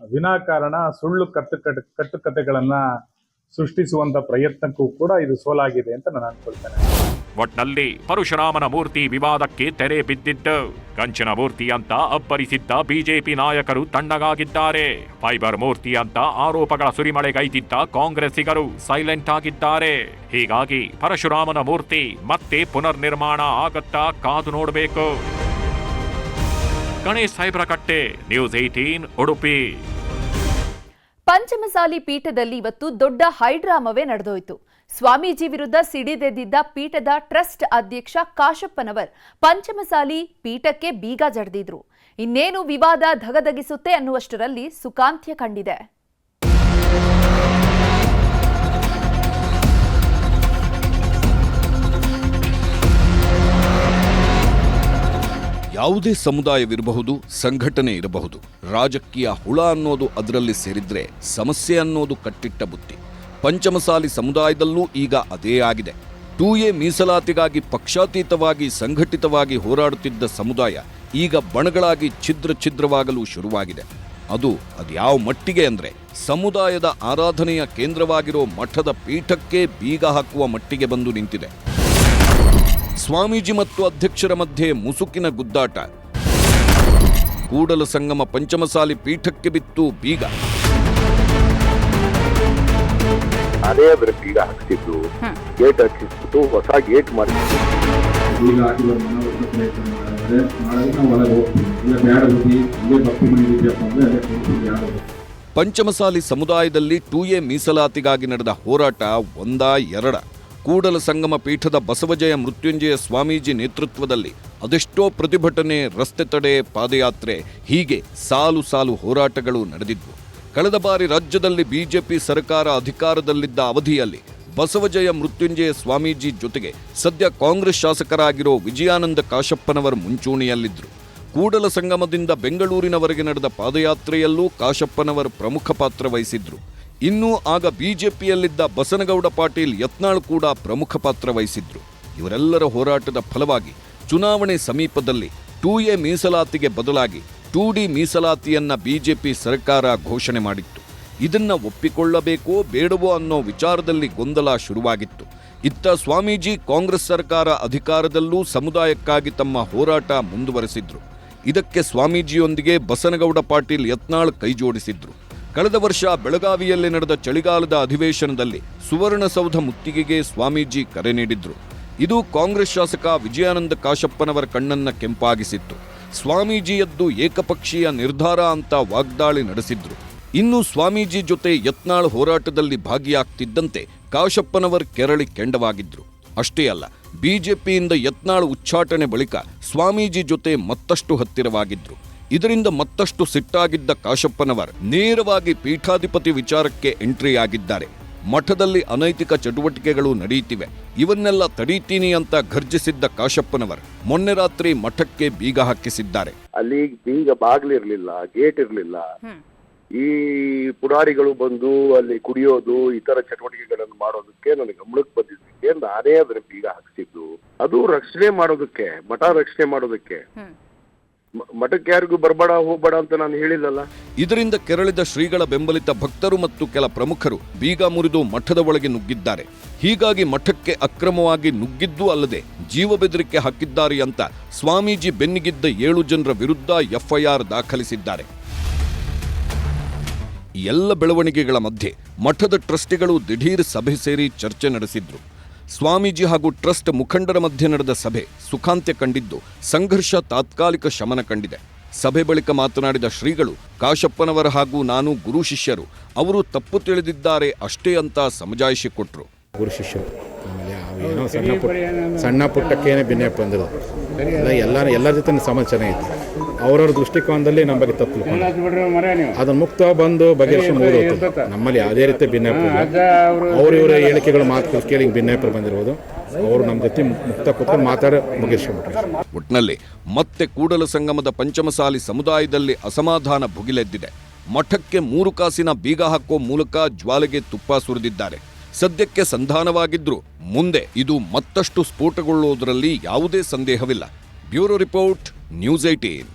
ವಿನಾಕಾರಣ ಸುಳ್ಳು ಕಟ್ಟು ಕಟ್ಟು ಕಟ್ಟುಕತೆಗಳನ್ನ ಸೃಷ್ಟಿಸುವಂತ ಪ್ರಯತ್ನಕ್ಕೂ ಕೂಡ ಇದು ಸೋಲಾಗಿದೆ ಅಂತ ನಾನು ಅನ್ಕೊಳ್ತೇನೆ. ಒಟ್ನಲ್ಲಿ ಪರಶುರಾಮನ ಮೂರ್ತಿ ವಿವಾದಕ್ಕೆ ತೆರೆ ಬಿದ್ದಿದ್ದು ಕಂಚಿನ ಮೂರ್ತಿ ಅಂತ ಅಬ್ಬರಿಸಿದ್ದ ಬಿಜೆಪಿ ನಾಯಕರು ತಣ್ಣಗಾಗಿದ್ದಾರೆ. ಫೈಬರ್ ಮೂರ್ತಿ ಅಂತ ಆರೋಪಗಳ ಸುರಿಮಳೆಗೈದಿದ್ದ ಕಾಂಗ್ರೆಸ್ಸಿಗರು ಸೈಲೆಂಟ್ ಆಗಿದ್ದಾರೆ. ಹೀಗಾಗಿ ಪರಶುರಾಮನ ಮೂರ್ತಿ ಮತ್ತೆ ಪುನರ್ನಿರ್ಮಾಣ ಆಗತ್ತಾ ಕಾದು ನೋಡಬೇಕು. Ganesh Saibrakatte news eighteen Udupi. Panchamasali ಪೀಠದಲ್ಲಿ ಇವತ್ತು ದೊಡ್ಡ ಹೈಡ್ರಾಮವೇ ನಡೆದೋಯ್ತು. ಸ್ವಾಮೀಜಿ ವಿರುದ್ಧ ಸಿಡಿದೆದ್ದಿದ್ದ ಪೀಠದ ಟ್ರಸ್ಟ್ ಅಧ್ಯಕ್ಷ ಕಾಶಪ್ಪನವರ್ ಪಂಚಮಸಾಲಿ ಪೀಠಕ್ಕೆ ಬೀಗ ಜಡ್ದಿದ್ರು. ಇನ್ನೇನು ವಿವಾದ ಧಗಧಗಿಸುತ್ತೆ ಅನ್ನುವಷ್ಟರಲ್ಲಿ ಸುಖಾಂತ್ಯ ಕಂಡಿದೆ. ಯಾವುದೇ ಸಮುದಾಯವಿರಬಹುದು, ಸಂಘಟನೆ ಇರಬಹುದು. ರಾಜಕೀಯ ಹುಳ ಅನ್ನೋದು ಅದರಲ್ಲಿ ಸೇರಿದ್ರೆ ಸಮಸ್ಯೆ ಅನ್ನೋದು ಕಟ್ಟಿಟ್ಟ ಬುತ್ತಿ. ಪಂಚಮಸಾಲಿ ಸಮುದಾಯದಲ್ಲೂ ಈಗ ಅದೇ ಆಗಿದೆ. ಟೂ ಎ ಮೀಸಲಾತಿಗಾಗಿ ಪಕ್ಷಾತೀತವಾಗಿ ಸಂಘಟಿತವಾಗಿ ಹೋರಾಡುತ್ತಿದ್ದ ಸಮುದಾಯ ಈಗ ಬಣಗಳಾಗಿ ಛಿದ್ರ ಛಿದ್ರವಾಗಲು ಶುರುವಾಗಿದೆ. ಅದು ಅದ್ಯಾವ ಮಟ್ಟಿಗೆ ಅಂದರೆ ಸಮುದಾಯದ ಆರಾಧನೆಯ ಕೇಂದ್ರವಾಗಿರೋ ಮಠದ ಪೀಠಕ್ಕೆ ಬೀಗ ಹಾಕುವ ಮಟ್ಟಿಗೆ ಬಂದು ನಿಂತಿದೆ. ಸ್ವಾಮೀಜಿ ಮತ್ತು ಅಧ್ಯಕ್ಷರ ಮಧ್ಯೆ ಮುಸುಕಿನ ಗುದ್ದಾಟ. ಕೂಡಲ ಸಂಗಮ ಪಂಚಮಸಾಲಿ ಪೀಠಕ್ಕೆ ಬಿತ್ತು ಬೀಗ. ಅದೇ ಅದರ ಬೀಗ ಹಾಕ್ತಿದ್ದು ಗೇಟ್ ಹಾಕಿಸ್ಬಿಟ್ಟು ಹೊಸ ಗೇಟ್ ಮಾಡಿದ್ರು ಈಗ ಹಾಕಿದ ಮನವೊಲಿಸೋ ಪ್ರಯತ್ನ ಮಾಡಿದ್ರೆ ನಾಳೆ ನಾವು ಒಳಗೆ ಹೋಗ್ತೀವಿ. ಇಲ್ಲ ಬೇಡ ಹೋಗಿ ಇಲ್ಲೇ ಭಕ್ತಿ ಮನೆ ಇದೆಯಪ್ಪ ಅಂದ್ರೆ ಅಲ್ಲೇ ಹೋಗ್ತೀವಿ ಯಾರು. ಪಂಚಮಸಾಲಿ ಸಮುದಾಯದಲ್ಲಿ ಟೂ ಎ ಮೀಸಲಾತಿಗಾಗಿ ನಡೆದ ಹೋರಾಟ ಒಂದ ಎರಡ. ಕೂಡಲ ಸಂಗಮ ಪೀಠದ ಬಸವಜಯ ಮೃತ್ಯುಂಜಯ ಸ್ವಾಮೀಜಿ ನೇತೃತ್ವದಲ್ಲಿ ಅದೆಷ್ಟೋ ಪ್ರತಿಭಟನೆ, ರಸ್ತೆ ತಡೆ, ಪಾದಯಾತ್ರೆ, ಹೀಗೆ ಸಾಲು ಸಾಲು ಹೋರಾಟಗಳು ನಡೆದಿದ್ವು. ಕಳೆದ ಬಾರಿ ರಾಜ್ಯದಲ್ಲಿ ಬಿಜೆಪಿ ಸರ್ಕಾರ ಅಧಿಕಾರದಲ್ಲಿದ್ದ ಅವಧಿಯಲ್ಲಿ ಬಸವಜಯ ಮೃತ್ಯುಂಜಯ ಸ್ವಾಮೀಜಿ ಜೊತೆಗೆ ಸದ್ಯ ಕಾಂಗ್ರೆಸ್ ಶಾಸಕರಾಗಿರೋ ವಿಜಯಾನಂದ ಕಾಶಪ್ಪನವರ ಮುಂಚೂಣಿಯಲ್ಲಿದ್ದರು. ಕೂಡಲ ಸಂಗಮದಿಂದ ಬೆಂಗಳೂರಿನವರೆಗೆ ನಡೆದ ಪಾದಯಾತ್ರೆಯಲ್ಲೂ ಕಾಶಪ್ಪನವರು ಪ್ರಮುಖ ಪಾತ್ರ ವಹಿಸಿದ್ರು. ಇನ್ನು ಆಗ ಬಿಜೆಪಿಯಲ್ಲಿದ್ದ ಬಸನಗೌಡ ಪಾಟೀಲ್ ಯತ್ನಾಳ್ ಕೂಡ ಪ್ರಮುಖ ಪಾತ್ರ ವಹಿಸಿದ್ರು. ಇವರೆಲ್ಲರ ಹೋರಾಟದ ಫಲವಾಗಿ ಚುನಾವಣೆ ಸಮೀಪದಲ್ಲಿ ಟೂ ಎ ಮೀಸಲಾತಿಗೆ ಬದಲಾಗಿ ಟೂ ಡಿ ಮೀಸಲಾತಿಯನ್ನ ಬಿಜೆಪಿ ಸರ್ಕಾರ ಘೋಷಣೆ ಮಾಡಿತ್ತು. ಇದನ್ನ ಒಪ್ಪಿಕೊಳ್ಳಬೇಕೋ ಬೇಡವೋ ಅನ್ನೋ ವಿಚಾರದಲ್ಲಿ ಗೊಂದಲ ಶುರುವಾಗಿತ್ತು. ಇತ್ತ ಸ್ವಾಮೀಜಿ ಕಾಂಗ್ರೆಸ್ ಸರ್ಕಾರ ಅಧಿಕಾರದಲ್ಲೂ ಸಮುದಾಯಕ್ಕಾಗಿ ತಮ್ಮ ಹೋರಾಟ ಮುಂದುವರೆಸಿದ್ರು. ಇದಕ್ಕೆ ಸ್ವಾಮೀಜಿಯೊಂದಿಗೆ ಬಸನಗೌಡ ಪಾಟೀಲ್ ಯತ್ನಾಳ್ ಕೈಜೋಡಿಸಿದ್ರು. ಕಳೆದ ವರ್ಷ ಬೆಳಗಾವಿಯಲ್ಲಿ ನಡೆದ ಚಳಿಗಾಲದ ಅಧಿವೇಶನದಲ್ಲಿ ಸುವರ್ಣಸೌಧ ಮುತ್ತಿಗೆಗೆ ಸ್ವಾಮೀಜಿ ಕರೆ ನೀಡಿದ್ರು. ಇದು ಕಾಂಗ್ರೆಸ್ ಶಾಸಕ ವಿಜಯಾನಂದ ಕಾಶಪ್ಪನವರ ಕಣ್ಣನ್ನ ಕೆಂಪಾಗಿಸಿತ್ತು. ಸ್ವಾಮೀಜಿಯದ್ದು ಏಕಪಕ್ಷೀಯ ನಿರ್ಧಾರ ಅಂತ ವಾಗ್ದಾಳಿ ನಡೆಸಿದ್ರು. ಇನ್ನು ಸ್ವಾಮೀಜಿ ಜೊತೆ ಯತ್ನಾಳ್ ಹೋರಾಟದಲ್ಲಿ ಭಾಗಿಯಾಗ್ತಿದ್ದಂತೆ ಕಾಶಪ್ಪನವರ್ ಕೆರಳಿ ಕೆಂಡವಾಗಿದ್ರು. ಅಷ್ಟೇ ಅಲ್ಲ, ಬಿಜೆಪಿಯಿಂದ ಯತ್ನಾಳ್ ಉಚ್ಚಾಟನೆ ಬಳಿಕ ಸ್ವಾಮೀಜಿ ಜೊತೆ ಮತ್ತಷ್ಟು ಹತ್ತಿರವಾಗಿದ್ರು. ಇದರಿಂದ ಮತ್ತಷ್ಟು ಸಿಟ್ಟಾಗಿದ್ದ ಕಾಶಪ್ಪನವರ್ ನೇರವಾಗಿ ಪೀಠಾಧಿಪತಿ ವಿಚಾರಕ್ಕೆ ಎಂಟ್ರಿ ಆಗಿದ್ದಾರೆ ಮಠದಲ್ಲಿ ಅನೈತಿಕ ಚಟುವಟಿಕೆಗಳು ನಡೆಯುತ್ತಿವೆ. ಇವನ್ನೆಲ್ಲ ತಡೀತೀನಿ ಅಂತ ಘರ್ಜಿಸಿದ್ದ ಕಾಶಪ್ಪನವರ್ ಮೊನ್ನೆ ರಾತ್ರಿ ಮಠಕ್ಕೆ ಬೀಗ ಹಾಕಿಸಿದ್ದಾರೆ. ಅಲ್ಲಿ ಬೀಗ ಬಾಗ್ಲಿರ್ಲಿಲ್ಲ ಗೇಟ್ ಇರ್ಲಿಲ್ಲ. ಈ ಪುಡಾರಿಗಳು ಬಂದು ಅಲ್ಲಿ ಕುಡಿಯೋದು ಇತರ ಚಟುವಟಿಕೆಗಳನ್ನು ಮಾಡೋದಕ್ಕೆ ನನಗೆ ಗಮನಕ್ಕೆ ಬಂದಿದ್ದಕ್ಕೆ ನಾನೇ ಅದರ ಬೀಗ ಹಾಕಿಸಿದ್ದು. ಅದು ರಕ್ಷಣೆ ಮಾಡೋದಕ್ಕೆ ಮಠ ರಕ್ಷಣೆ ಮಾಡೋದಕ್ಕೆ. ಮಠಕ್ಕೆ ಯಾರಿಗೂ ಬರಬೇಡ, ಹೋಗ್ಬೇಡ ಅಂತ ನಾನು ಹೇಳಿದಲ್ಲ. ಇದರಿಂದ ಕೆರಳಿದ ಶ್ರೀಗಳ ಬೆಂಬಲಿತ ಭಕ್ತರು ಮತ್ತು ಕೆಲ ಪ್ರಮುಖರು ಬೀಗ ಮುರಿದು ಮಠದ ಒಳಗೆ ನುಗ್ಗಿದ್ದಾರೆ. ಹೀಗಾಗಿ ಮಠಕ್ಕೆ ಅಕ್ರಮವಾಗಿ ನುಗ್ಗಿದ್ದೂ ಅಲ್ಲದೆ ಜೀವ ಬೆದರಿಕೆ ಹಾಕಿದ್ದಾರೆ ಅಂತ ಸ್ವಾಮೀಜಿ ಬೆನ್ನಿಗಿದ್ದ ಏಳು ಜನರ ವಿರುದ್ಧ ಎಫ್ಐಆರ್ ದಾಖಲಿಸಿದ್ದಾರೆ. ಎಲ್ಲ ಬೆಳವಣಿಗೆಗಳ ಮಧ್ಯೆ ಮಠದ ಟ್ರಸ್ಟಿಗಳು ದಿಢೀರ್ ಸಭೆ ಸೇರಿ ಚರ್ಚೆ ನಡೆಸಿದ್ರು. ಸ್ವಾಮೀಜಿ ಹಾಗೂ ಟ್ರಸ್ಟ್ ಮುಖಂಡರ ಮಧ್ಯೆ ನಡೆದ ಸಭೆ ಸುಖಾಂತ್ಯ ಕಂಡಿದ್ದು ಸಂಘರ್ಷ ತಾತ್ಕಾಲಿಕ ಶಮನ ಕಂಡಿದೆ. ಸಭೆ ಬಳಿಕ ಮಾತನಾಡಿದ ಶ್ರೀಗಳು, ಕಾಶಪ್ಪನವರ ಹಾಗೂ ನಾನು ಗುರು ಶಿಷ್ಯರು, ಅವರು ತಪ್ಪು ತಿಳಿದಿದ್ದಾರೆ ಅಷ್ಟೇ ಅಂತ ಸಮಜಾಯಿಷಿ ಕೊಟ್ರು. ಗುರು ಶಿಷ್ಯರು. ಸಣ್ಣ ಪುಟ್ಟಕ್ಕೇನೆ ಭಿನ್ನಪ್ಪ ಅಲ್ಲ ಎಲ್ಲ ಎಲ್ಲರ ಜೊತೆ ಸಮಾಜ ಚೆನ್ನಾಗಿತ್ತು ಅವ್ರವ್ರ ದೃಷ್ಟಿಕೋನದಲ್ಲಿ ನಮ್ಮ ಬಗ್ಗೆ ತಪ್ಪು ಅದನ್ನ ಮುಕ್ತ ಬಂದು ಬಗೆಹರಿಸಿ ಹೋಗ್ತದೆ ನಮ್ಮಲ್ಲಿ ಯಾವುದೇ ರೀತಿ ಭಿನ್ನಾಭಿಪ್ರಾಯ ಅವ್ರ ಇವರ ಹೇಳಿಕೆಗಳು ಮಾತು ಕೇಳಿ ಭಿನ್ನಾಭಿಪ್ರಾಯ ಬಂದಿರಬಹುದು ಅವರು ನಮ್ಮ ಜೊತೆ ಮುಕ್ತ ಕೂತ್ಕೊಂಡು ಮಾತಾಡ ಮುಗಿಸ್ಕೊಂಡ್ಬಿಟ್ರು. ಒಟ್ನಲ್ಲಿ ಮತ್ತೆ ಕೂಡಲ ಸಂಗಮದ ಪಂಚಮಸಾಲಿ ಸಮುದಾಯದಲ್ಲಿ ಅಸಮಾಧಾನ ಭುಗಿಲೆದ್ದಿದೆ. ಮಠಕ್ಕೆ ಮೂರು ಕಾಸಿನ ಬೀಗ ಹಾಕೋ ಮೂಲಕ ಜ್ವಾಲೆಗೆ ತುಪ್ಪ ಸುರಿದಿದ್ದಾರೆ. ಸದ್ಯಕ್ಕೆ ಸಂಧಾನವಾಗಿದ್ರು. ಮುಂದೆ ಇದು ಮತ್ತಷ್ಟು ಸ್ಫೋಟಗೊಳ್ಳುವುದರಲ್ಲಿ ಯಾವುದೇ ಸಂದೇಹವಿಲ್ಲ. Bureau report news eighteen